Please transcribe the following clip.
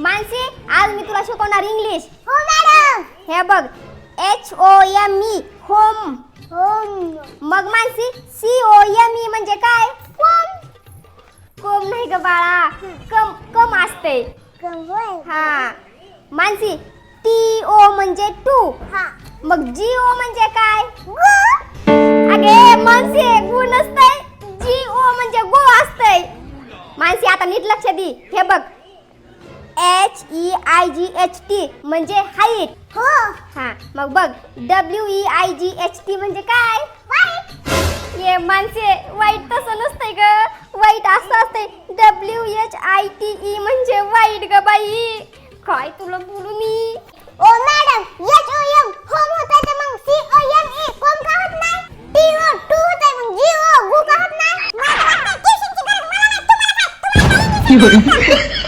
मानसी आज मी तुला शिकवणार इंग्लिश हो मॅडम हे बघ H O M E home home मग Mansi C O M E म्हणजे काय? कोम कोम नाही ग बाळा. कम कम असते हा. मानसी टी ओ म्हणजे टू. हा. मग जी ओ म्हणजे काय? अगे मानसी गु नसतंय. जी ओ म्हणजे गो असतंय. मानसी आता नीट लक्ष दे. हे बघ H E I G H T म्हणजे हाईट हो. हा मग बघ W E I G H T म्हणजे काय? वाईट ये माणसे वाईट तसं नसतंय ग. वाईट असं असतंय. W H I T E म्हणजे वाईट ग बाई. काय तुला बोलू मी? ओ madam H O M home होत आहे मग सी ओ एम ए कोम का होत नाही? टी ओ टू होत आहे मग जी ओ गु का होत नाही? मला वाटतं ट्युशनची गरज मला नाही तुम्हाला काय तुम्हाला काय इंग्लिश